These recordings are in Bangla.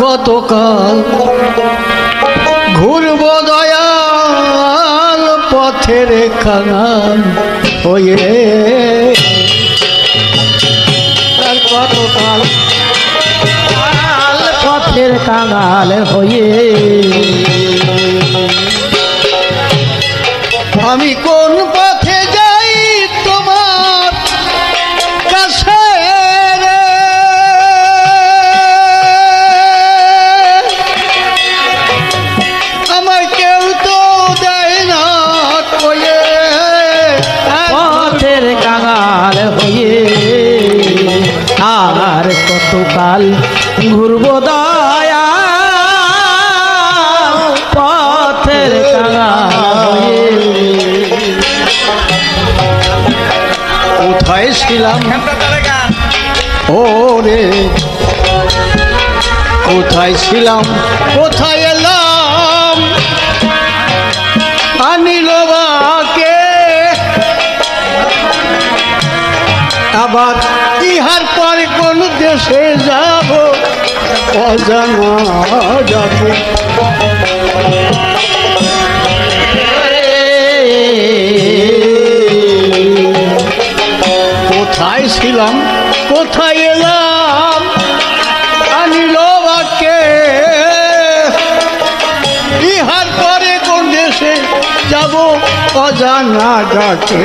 কতকাল ঘুরব দয়াল পথের হয়ে। আর কতকাল পথের কাঙাল হয়ে। আমি কোন কতকাল ঘুরব দয়া পথের কোথায় ছিলাম? ও রে কোথায় ছিলাম? কোথায় এলাম আবার ইহার পরে কোন দেশে যাব? অজানা কোথায় ছিলাম? কোথায় এলাম? আনিল বাকে ইহার পরে কোন দেশে যাব? অজানা ডাকে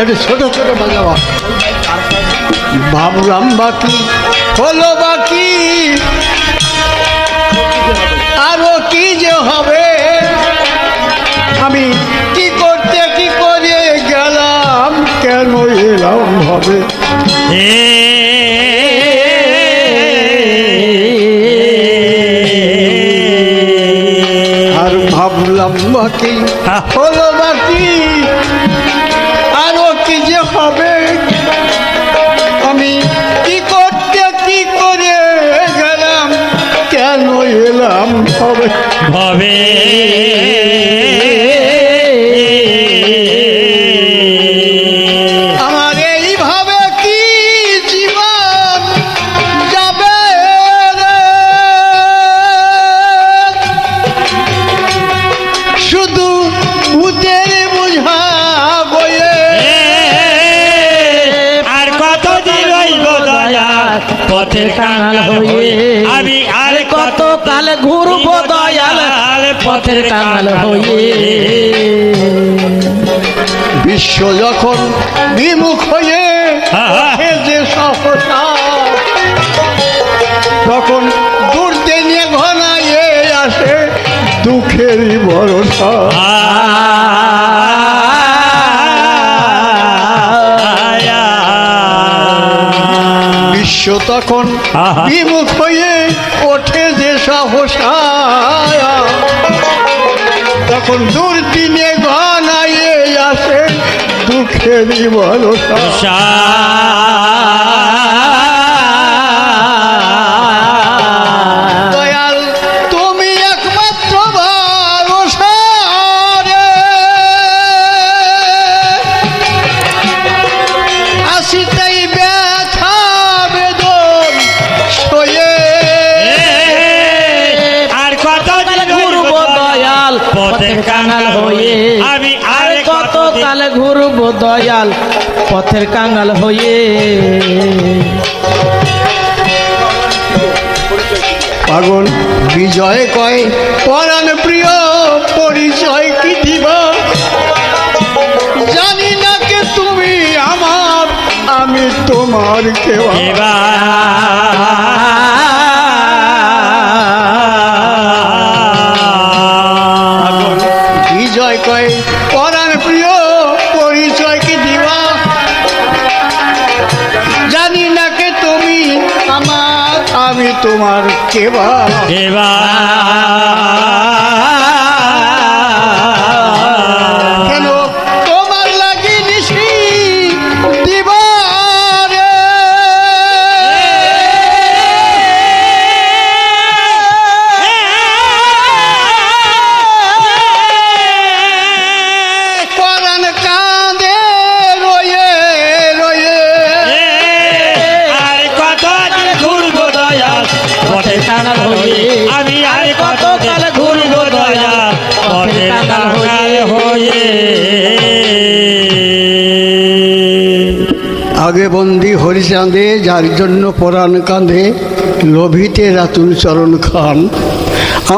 একটু ছোট ছোট বাজাবা ভাবলাম বাকি, হলো বাকি। আরও কি যে হবে? আমি কি করতে, কি করে গেলাম? কেন এলাম হবে আর ভাবলাম বাকি, হলো বাকি। কি যে হবে? আমি কি করতে কি করে গেলাম? কেন এলাম হবে ভবে কতকাল ঘুরব দয়াল পথের কাঙাল হয়ে। বিশ্ব যখন বিমুখ হয়ে যে সহসা তখন দূরতে নিয়ে ঘনাইয়ে আসে দুঃখেরই ভরসা। বিশ্ব তখন বিমুখ হয়ে যে তখন দূর দিনে ঘনাইয়ে আসে দুঃখেরই ভরসা দয়াল পথের কাঙাল হয়ে। পাগল বিজয় কয়? পরাণ প্রিয় পরিচয় কি দিবা? জানি না কে তুমি আমার আমি তোমার কেবা আমার কেবা। এবার আগে বন্দি হরিচাঁদে যার জন্য পরাণ কাঁদে লোভিতে রাতুল চরণ খান।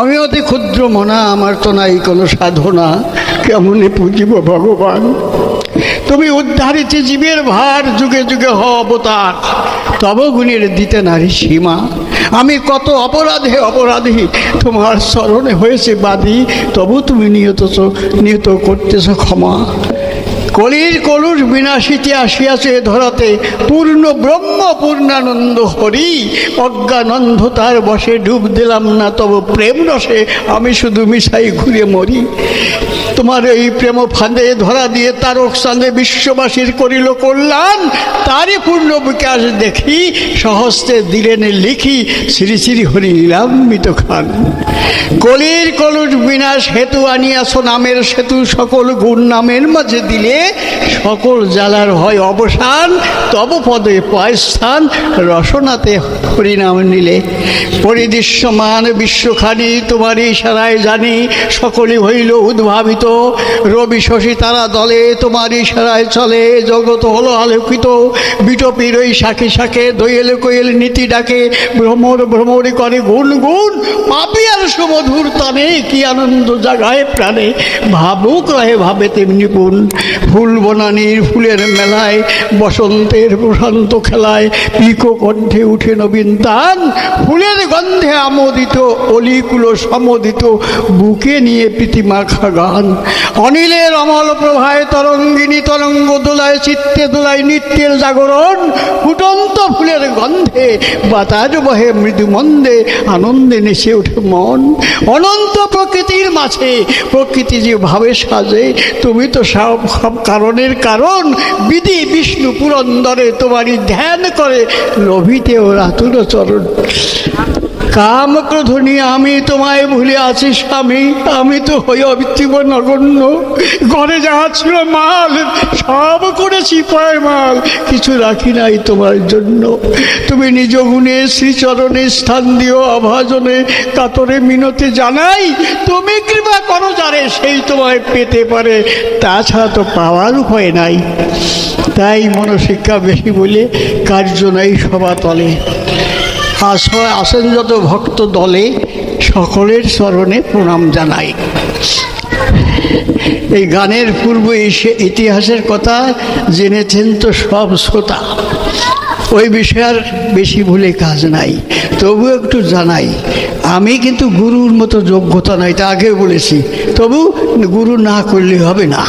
আমি অতি ক্ষুদ্র মনা, আমার তো নাই কোনো সাধনা, কেমনে পুজিব ভগবান? তুমি উদ্ধারিত জীবের ভার যুগে যুগে হ অবতার, তব গুণের দিতে নারী সীমা। আমি কত অপরাধে অপরাধী, তোমার স্মরণে হয়েছে বাদী তবু তুমি নিয়ত নিয়ত করতেছ ক্ষমা। কলির কলুষ বিনাশিতে আসিয়াছে ধরাতে, পূর্ণ ব্রহ্ম, পূর্ণানন্দ হরি, অজ্ঞানন্ধ তার বসে ডুব দিলাম না, তব প্রেম রসে আমি শুধু মিশাই ঘুরে মরি। তোমার এই প্রেম ফাঁদে ধরা দিয়ে তারক চাঁদে বিশ্ববাসীর করিল কল্যাণ, তারই পূর্ণ বিকাশ দেখি, সহস্তে দিলেন লিখি, শ্রী শ্রী হরি লীলাম্বিত খান। কলির কলুষ বিনাশ হেতু আনিয়াছ, নামের সেতু সকল গুণ নামের মাঝে দিলে সকল জ্বালার হয় অবসান তব পদে পায় স্থান রসনাতে হরিনাম নিলে। পরিদৃশ্যমান বিশ্বখানি, তোমার ইশারায় জানি, সকলে হইল উদ্ভাবিত। রবি শশী তারা দলে, তোমার ইশারায় চলে, জগৎ হলো আলোকিত। বিটপির ওই শাখে শাখে দোয়েল কোয়েল নীতি ডাকে, ভ্রমর ভ্রমরে করে গুণ গুণ। পাপিয়ার সুমধুর তানে, কি আনন্দ জাগায় প্রাণে। ভাবুক রহে ভাবে তেমনি গুণ। ফুল বনানির ফুলের মেলায়, বসন্তের প্রশান্ত খেলায়, পিকো কণ্ঠে উঠে নবীন তান, ফুলের গন্ধে আমোদিত, অলিকুলো সমোদিত, বুকে নিয়ে প্রীতিমাখা গান। অনিলের অমল প্রভায় তরঙ্গিনী তরঙ্গ দোলায়, চিত্তে দোলায় নিত্যের জাগরণ, ফুটন্ত ফুলের গন্ধে, বাতাস বহে মৃদু মন্দে, আনন্দে নেচে ওঠে মন। অনন্ত প্রকৃতির মাঝে, প্রকৃতি যে ভাবে সাজে, তুমি তো সব কারণের কারণ বিধি বিষ্ণু পুরন্দরে তোমারই ধ্যান করে লভিতে ওরা রাতুর চরণ। কাম ক্রোধ আমি তোমায় ভুলে আছি স্বামী। আমি তো হই অবৃত্তিব নগণ্য। ঘরে যাহা ছিল মাল, সব করেছি পায় মাল কিছু রাখি নাই তোমার জন্য। তুমি নিজ গুণে শ্রীচরণে স্থান দিও অভাজনে কাতরে মিনতে জানাই, তুমি কৃপা করো যারে সেই তোমায় পেতে পারে। তাছাড়া তো পাওয়ার উপায় নাই। তাই মনশিক্ষা বেশি বলে কার্য নাই সভা তলে। আস- আসেন যত ভক্ত দলে, সকলের স্মরণে প্রণাম জানাই। এই গানের পূর্ব ইতিহাসের কথা জেনেছেন তো সব শ্রোতা। ওই বিষয়ে আর বেশি ভুলে কাজ নাই। তবু একটু জানাই, আমি কিন্তু গুরুর মতো যোগ্যতা নাই, তা আগে বলেছি। তবু গুরু না করলে হবে না।